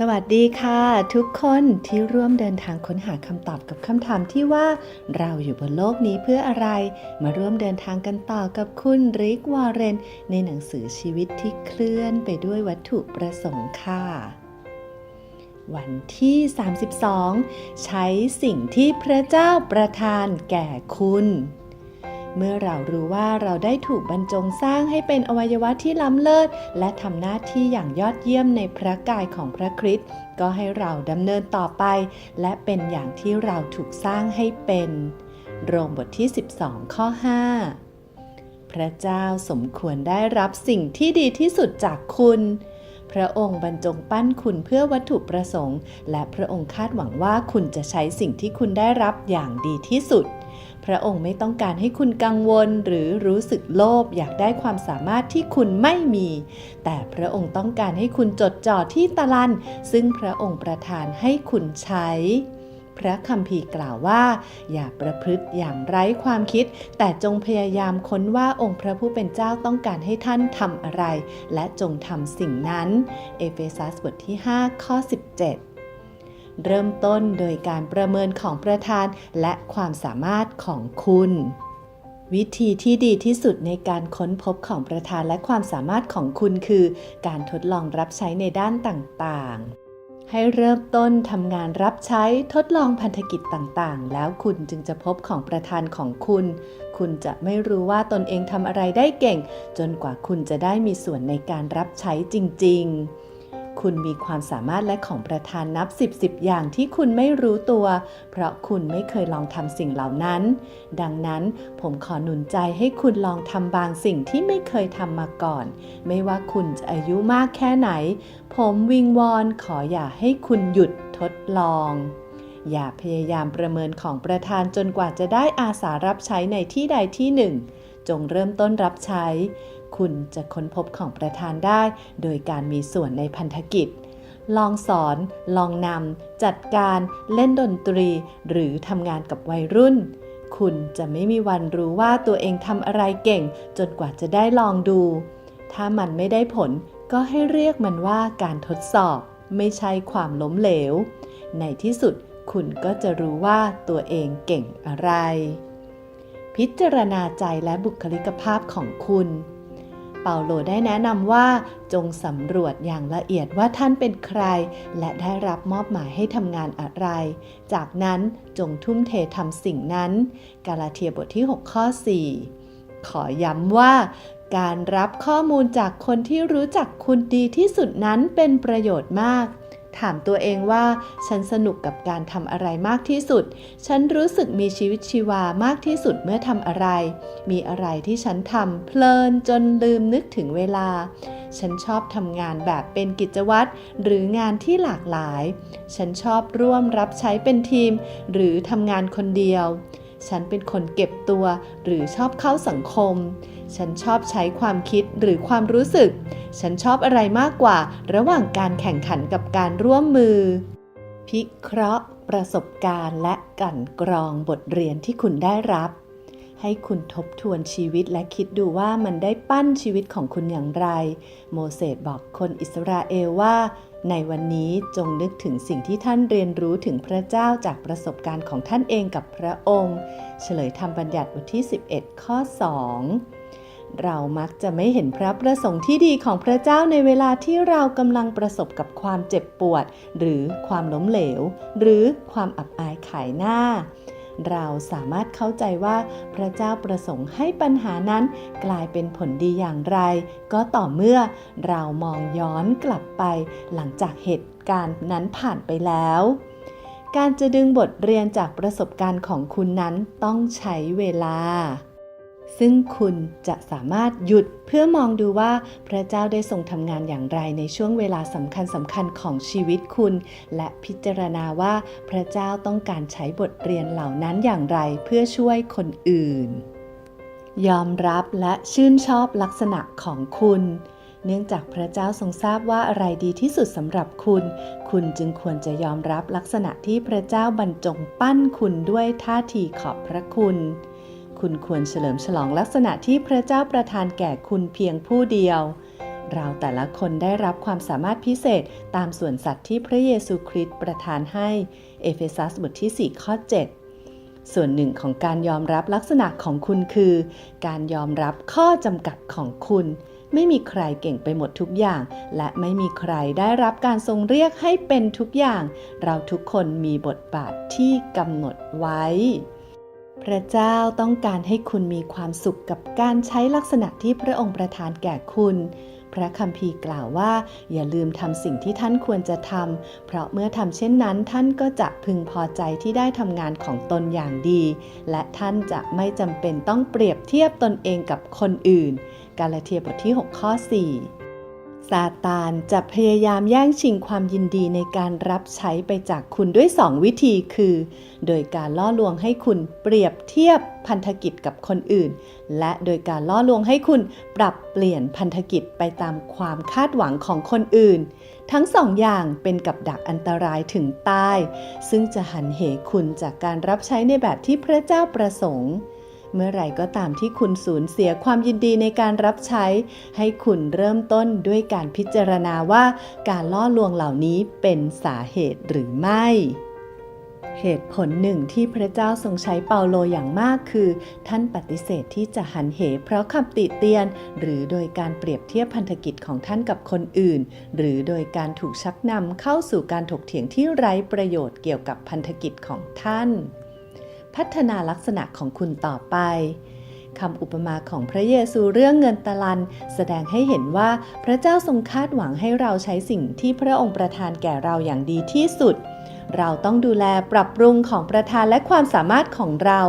สวัสดีค่ะ ทุกคนที่ร่วมเดินทางค้นหาคำตอบกับคำถามที่ว่าเราอยู่บนโลกนี้เพื่ออะไร มาร่วมเดินทางกันต่อกับคุณริกวอร์เรน ในหนังสือชีวิตที่เคลื่อนไปด้วยวัตถุประสงค์ค่ะ วันที่ 32 ใช้สิ่งที่พระเจ้าประทานแก่คุณ เมื่อเรารู้ว่าเราได้ถูกบรรจงสร้างให้เป็นอวัยวะที่ล้ำเลิศ และทำหน้าที่อย่างยอดเยี่ยมในพระกายของพระคริสต์ก็ให้เราดำเนินต่อไป และเป็นอย่างที่เราถูกสร้างให้เป็น โรมบทที่ 12 ข้อ 5 พระเจ้าสมควรได้รับสิ่งที่ดีที่สุดจากคุณพระองค์บรรจงปั้นคุณเพื่อวัตถุประสงค์ และพระองค์คาดหวังว่าคุณจะใช้สิ่งที่คุณได้รับอย่างดีที่สุด พระองค์ไม่ต้องการให้คุณกังวลหรือรู้สึกโลภอยากได้ความสามารถที่คุณไม่มี แต่พระองค์ต้องการให้คุณจดจ่อที่ตะลัน ซึ่งพระองค์ประทานให้คุณใช้ พระคัมภีร์กล่าวว่า อย่าประพฤติอย่างไร้ความคิด แต่จงพยายามค้นว่าองค์พระผู้เป็นเจ้าต้องการให้ท่านทำอะไร และจงทำสิ่งนั้น เอเฟซัสบทที่ 5 ข้อ 17 เริ่มต้นโดยการประเมินของประธานและความสามารถของคุณ วิธีที่ดีที่สุดในการค้นพบของประธานและความสามารถของคุณคือ การทดลองรับใช้ในด้านต่างๆให้เริ่มต้นทำงานรับใช้ทดลองพันธกิจต่างๆ แล้วคุณจึงจะพบของประธานของคุณ คุณจะไม่รู้ว่าตนเองทำอะไรได้เก่ง จนกว่าคุณจะได้มีส่วนในการรับใช้จริง ๆ คุณมีความสามารถและของประธานนับ 10 10อย่างที่คุณไม่รู้ตัว เพราะคุณไม่เคยลองทำสิ่งเหล่านั้น ดังนั้นผมขอหนุนใจให้คุณลองทำบางสิ่งที่ไม่เคยทำมาก่อน ไม่ว่าคุณจะอายุมากแค่ไหน ผมวิงวอนขออย่าให้คุณหยุดทดลองอย่าพยายามประเมินของประธานจนกว่าจะได้อาสารับใช้ในที่ใดที่หนึ่ง จงเริ่มต้นรับใช้คุณจะค้นพบของประธานได้ โดยการมีส่วนในพันธกิจ ลองสอน ลองนำ จัดการ เล่นดนตรี หรือทำงานกับวัยรุ่น คุณจะไม่มีวันรู้ว่าตัวเองทำอะไรเก่ง จนกว่าจะได้ลองดู ถ้ามันไม่ได้ผลก็ให้เรียกมันว่าการทดสอบ ไม่ใช่ความล้มเหลว ในที่สุดคุณก็จะรู้ว่าตัวเองเก่งอะไร พิจารณาใจและบุคลิกภาพของคุณ เปาโลได้แนะนำว่าจงสำรวจอย่างละเอียดว่าท่านเป็นใคร และได้รับมอบหมายให้ทำงานอะไร จากนั้นจงทุ่มเททำสิ่งนั้น กาลาเทียบทที่ 6 ข้อ 4 ขอย้ำว่าการรับข้อมูลจากคนที่รู้จักคุณดีที่สุดนั้นเป็นประโยชน์มาก ถามตัวเองว่า ฉันสนุกกับการทำอะไรมากที่สุด ฉันรู้สึกมีชีวิตชีวามากที่สุดเมื่อทำอะไร มีอะไรที่ฉันทำเพลินจนลืมนึกถึงเวลา ฉันชอบทำงานแบบเป็นกิจวัตรหรืองานที่หลากหลาย ฉันชอบร่วมรับใช้เป็นทีม หรือทำงานคนเดียว ฉันเป็นคนเก็บตัวหรือชอบเข้าสังคม ฉันชอบใช้ความคิดหรือความรู้สึก ฉันชอบอะไรมากกว่า ระหว่างการแข่งขันกับการร่วมมือ พิเคราะห์ ประสบการณ์และกั่นกรองบทเรียนที่คุณได้รับ ให้คุณทบทวนชีวิตและคิดดูว่ามันได้ปั้นชีวิตของคุณอย่างไร โมเสสบอกคนอิสราเอลว่า ในวันนี้จงนึกถึงสิ่งที่ท่านเรียนรู้ถึงพระเจ้าจากประสบการณ์ของท่านเองกับพระองค์ เฉลยธรรมบัญญัติบทที่ 11 ข้อ 2 เรามักจะไม่เห็นพระประสงค์ที่ดีของพระเจ้าในเวลาที่เรากำลังประสบกับความเจ็บปวด หรือความล้มเหลว หรือความอับอายขายหน้า เราสามารถเข้าใจว่าพระเจ้าประสงค์ให้ปัญหานั้นกลายเป็นผลดีอย่างไร ก็ต่อเมื่อเรามองย้อนกลับไปหลังจากเหตุการณ์นั้นผ่านไปแล้วการจะดึงบทเรียนจากประสบการณ์ของคุณนั้นต้องใช้เวลา ซึ่งคุณจะสามารถหยุดเพื่อมองดูว่าพระเจ้าได้ทรงทำงานอย่างไรในช่วงเวลาสำคัญสำคัญของชีวิตคุณ และพิจารณาว่าพระเจ้าต้องการใช้บทเรียนเหล่านั้นอย่างไรเพื่อช่วยคนอื่น ยอมรับและชื่นชอบลักษณะของคุณเนื่องจากพระเจ้าทรงทราบว่าอะไรดีที่สุดสำหรับคุณ คุณจึงควรจะยอมรับลักษณะที่พระเจ้าบรรจงปั้นคุณด้วยท่าทีขอบพระคุณ คุณควรเฉลิมฉลองลักษณะที่พระเจ้าประทานแก่คุณเพียงผู้เดียว เราแต่ละคนได้รับความสามารถพิเศษตามส่วนสัตว์ที่พระเยซูคริสต์ประทานให้ เอเฟซัสบทที่ 4 ข้อ 7 ส่วนหนึ่งของการยอมรับลักษณะของคุณคือ การยอมรับข้อจำกัดของคุณ ไม่มีใครเก่งไปหมดทุกอย่าง และไม่มีใครได้รับการทรงเรียกให้เป็นทุกอย่าง เราทุกคนมีบทบาทที่กำหนดไว้ พระเจ้าต้องการให้คุณมีความสุขกับการใช้ลักษณะที่พระองค์ประทานแก่คุณ พระคัมภีร์กล่าวว่า อย่าลืมทำสิ่งที่ท่านควรจะทำ เพราะเมื่อทำเช่นนั้นท่านก็จะพึงพอใจที่ได้ทำงานของตนอย่างดี และท่านจะไม่จำเป็นต้องเปรียบเทียบตนเองกับคนอื่น กาลาเทียบทที่ 6 ข้อ 4 ซาตานจะพยายามแย่งชิงความยินดีในการรับใช้ไปจากคุณด้วย2วิธีคือ โดยการล่อลวงให้คุณเปรียบเทียบพันธกิจกับคนอื่น และโดยการล่อลวงให้คุณปรับเปลี่ยนพันธกิจไปตามความคาดหวังของคนอื่น ทั้งสองอย่างเป็นกับดักอันตรายถึงตาย ซึ่งจะหันเหคุณจากการรับใช้ในแบบที่พระเจ้าประสงค์ เมื่อไหร่ก็ตามที่คุณสูญเสียความยินดีในการรับใช้ ให้คุณเริ่มต้นด้วยการพิจารณาว่าการล่อลวงเหล่านี้เป็นสาเหตุหรือไม่เหตุผลหนึ่งที่พระเจ้าทรงใช้เปาโลอย่างมากคือ ท่านปฏิเสธที่จะหันเห เพราะคำติเตียน หรือโดยการเปรียบเทียบพันธกิจของท่านกับคนอื่น หรือโดยการถูกชักนำเข้าสู่การถกเถียงที่ไร้ประโยชน์เกี่ยวกับพันธกิจของท่าน พัฒนาลักษณะของคุณต่อไปคำอุปมาของพระเยซูเรื่องเงินตะลัน แสดงให้เห็นว่าพระเจ้าทรงคาดหวังให้เราใช้สิ่งที่พระองค์ประทานแก่เราอย่างดีที่สุด เราต้องดูแลปรับปรุงของประทานและความสามารถของเรา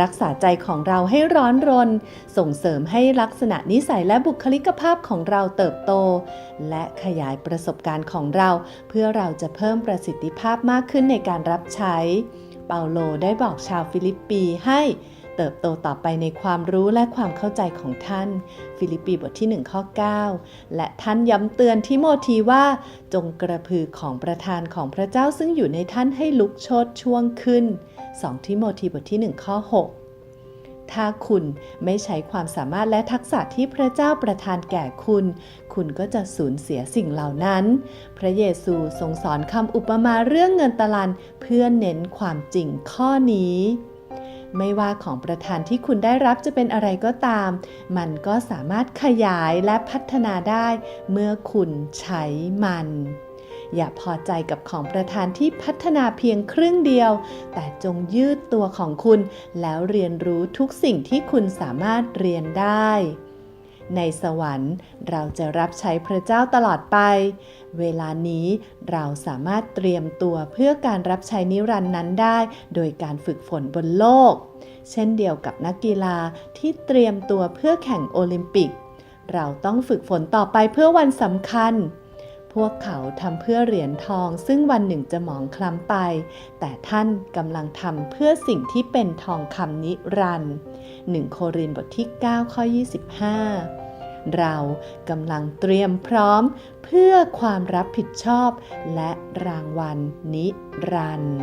รักษาใจของเราให้ร้อนรน ส่งเสริมให้ลักษณะนิสัยและบุคลิกภาพของเราเติบโต และขยายประสบการณ์ของเรา เพื่อเราจะเพิ่มประสิทธิภาพมากขึ้นในการรับใช้ เปาโลได้บอกชาวฟิลิปปีให้เติบโตต่อไปในความรู้และความเข้าใจของท่าน ฟิลิปปีบทที่ 1 ข้อ 9 และท่านย้ำเตือนทิโมธีว่าจงกระพือของประธานของพระเจ้าซึ่งอยู่ในท่านให้ลุกโชดช่วงขึ้น 2 ทิโมธีบทที่ 1 ข้อ 6 ถ้าคุณไม่ใช้ความสามารถและทักษะที่พระเจ้าประทานแก่คุณ คุณก็จะสูญเสียสิ่งเหล่านั้น พระเยซูทรงสอนคำอุปมาเรื่องเงินตะลันเพื่อเน้นความจริงข้อนี้ไม่ว่าของประทานที่คุณได้รับจะเป็นอะไรก็ตาม มันก็สามารถขยายและพัฒนาได้เมื่อคุณใช้มัน อย่าพอใจกับของประทานที่พัฒนาเพียงครึ่งเดียว แต่จงยืดตัวของคุณ แล้วเรียนรู้ทุกสิ่งที่คุณสามารถเรียนได้ ในสวรรค์เราจะรับใช้พระเจ้าตลอดไป เวลานี้เราสามารถเตรียมตัวเพื่อการรับใช้นิรันดร์นั้นได้ โดยการฝึกฝนบนโลก เช่นเดียวกับนักกีฬาที่เตรียมตัวเพื่อแข่งโอลิมปิก เราต้องฝึกฝนต่อไปเพื่อวันสำคัญ พวกเขาทำเพื่อเหรียญทองซึ่งวันหนึ่งจะหมองคล้ำไป แต่ท่านกำลังทำเพื่อสิ่งที่เป็นทองคำนิรันดร์1โครินบทที่ 9 ข้อ 25 เรากำลังเตรียมพร้อมเพื่อความรับผิดชอบและรางวัลนิรันดร์